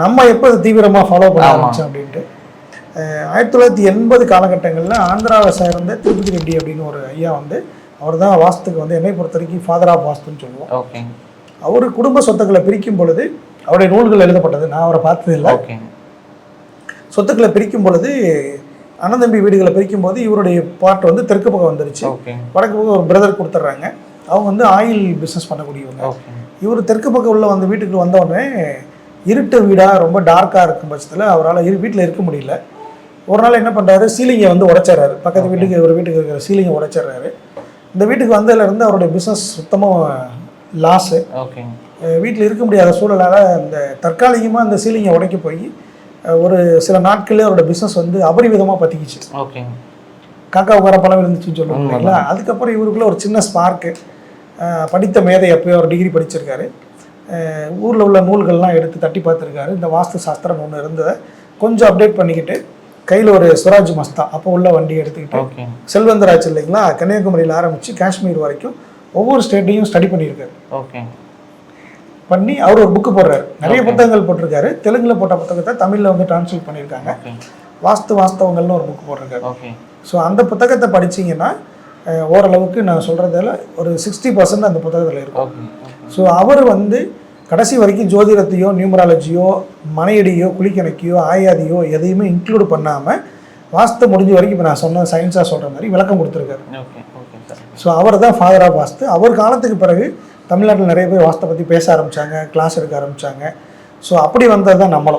நம்ம எப்போ தீவிரமாக ஃபாலோ பண்ண. ஆரம்பிச்சோம் அப்படின்ட்டு ஆயிரத்தி தொள்ளாயிரத்தி எண்பது காலகட்டங்களில் ஆந்திராவை சேர்ந்த திருப்பதி ரெட்டி அப்படின்னு ஒரு ஐயா வந்து அவர் தான் வாஸ்துக்கு வந்து என்னை பொறுத்த வரைக்கும் ஃபாதர் ஆஃப் வாஸ்துன்னு சொல்லுவோம். அவர் குடும்ப சொத்துக்களை பிரிக்கும் பொழுது அவருடைய நூல்கள் எழுதப்பட்டது. நான் அவரை பார்த்தது இல்லை. சொத்துக்களை பிரிக்கும் பொழுது அண்ணந்தம்பி வீடுகளை பிரிக்கும் போது இவருடைய பாட்டு வந்து தெற்கு பக்கம் வந்துருச்சு. வடக்கு பக்கம் ஒரு பிரதர் கொடுத்துட்றாங்க. அவங்க வந்து ஆயில் பிஸ்னஸ் பண்ணக்கூடியவங்க. இவர் தெற்கு பக்கம் உள்ள வந்து வீட்டுக்கு வந்த உடனே இருட்டு வீடாக ரொம்ப டார்க்காக இருக்கும் பட்சத்தில் அவரால் இரு வீட்டில் இருக்க முடியல. ஒரு நாள் என்ன பண்ணுறாரு சீலிங்கை வந்து உடைச்சிட்றாரு. பக்கத்து வீட்டுக்கு ஒரு வீட்டுக்கு இருக்கிற சீலிங்கை உடைச்சிட்றாரு. இந்த வீட்டுக்கு வந்ததுலேருந்து அவருடைய பிஸ்னஸ் சுத்தமாக லாஸு ஓகே. வீட்டில் இருக்க முடியாத சூழலால் இந்த தற்காலிகமாக இந்த சீலிங்கை உடைக்க போய் ஒரு சில நாட்களே அவரோட பிஸ்னஸ் வந்து அபரிவிதமாக பற்றிக்கிச்சு ஓகே. காக்கா உட்கார பழம் இருந்துச்சுன்னு சொல்லுவாங்க அதுக்கப்புறம் இவருக்குள்ள ஒரு சின்ன ஸ்பார்க்கு படித்த மேதை அப்பயோ ஒரு டிகிரி படிச்சிருக்காரு. ஊரில் உள்ள நூல்கள்லாம் எடுத்து தட்டி பார்த்துருக்காரு. இந்த வாஸ்து சாஸ்திரம் ஒன்று இருந்ததை கொஞ்சம் அப்டேட் பண்ணிக்கிட்டு கையில் ஒரு ஸ்வராஜ் மஸ்தா அப்போ உள்ள வண்டி எடுத்துக்கிட்டு செல்வந்தராஜ் இல்லைங்களா? கன்னியாகுமரியில் ஆரம்பித்து காஷ்மீர் வரைக்கும் ஒவ்வொரு ஸ்டேட்டையும் ஸ்டடி பண்ணியிருக்காரு. ஓகே. பண்ணி அவர் ஒரு புக்கு போடுறாரு. நிறைய புத்தகங்கள் போட்டிருக்காரு. தெலுங்குல போட்ட புத்தகத்தை தமிழில் வந்து டிரான்ஸ்லேட் பண்ணியிருக்காங்க. வாஸ்து வாஸ்தவங்கள்னு ஒரு புக் போட்டிருக்காரு. ஸோ அந்த புத்தகத்தை படிச்சீங்கன்னா ஓரளவுக்கு நான் சொல்கிறதில் ஒரு சிக்ஸ்டி பர்சன்ட் அந்த புத்தகத்தில் இருக்கும். ஸோ அவர் வந்து கடைசி வரைக்கும் ஜோதிடத்தையோ நியூமராலஜியோ மனையடியோ குளிக்கணக்கியோ ஆயாதியோ எதையுமே இன்க்ளூட் பண்ணாமல் வாஸ்து முடிஞ்ச வரைக்கும் இப்போ நான் சொன்ன சயின்ஸாக சொல்கிற மாதிரி விளக்கம் கொடுத்துருக்காரு. ஸோ அவர் தான் ஃபாதர் ஆஃப் வாஸ்து. அவர் காலத்துக்கு பிறகு தமிழ்நாட்டில் நிறைய பேர் வாஸ்தை பற்றி பேச ஆரம்பித்தாங்க கிளாஸ் எடுக்க ஆரம்பித்தாங்க ஸோ அப்படி வந்தது தான் நம்மளும்.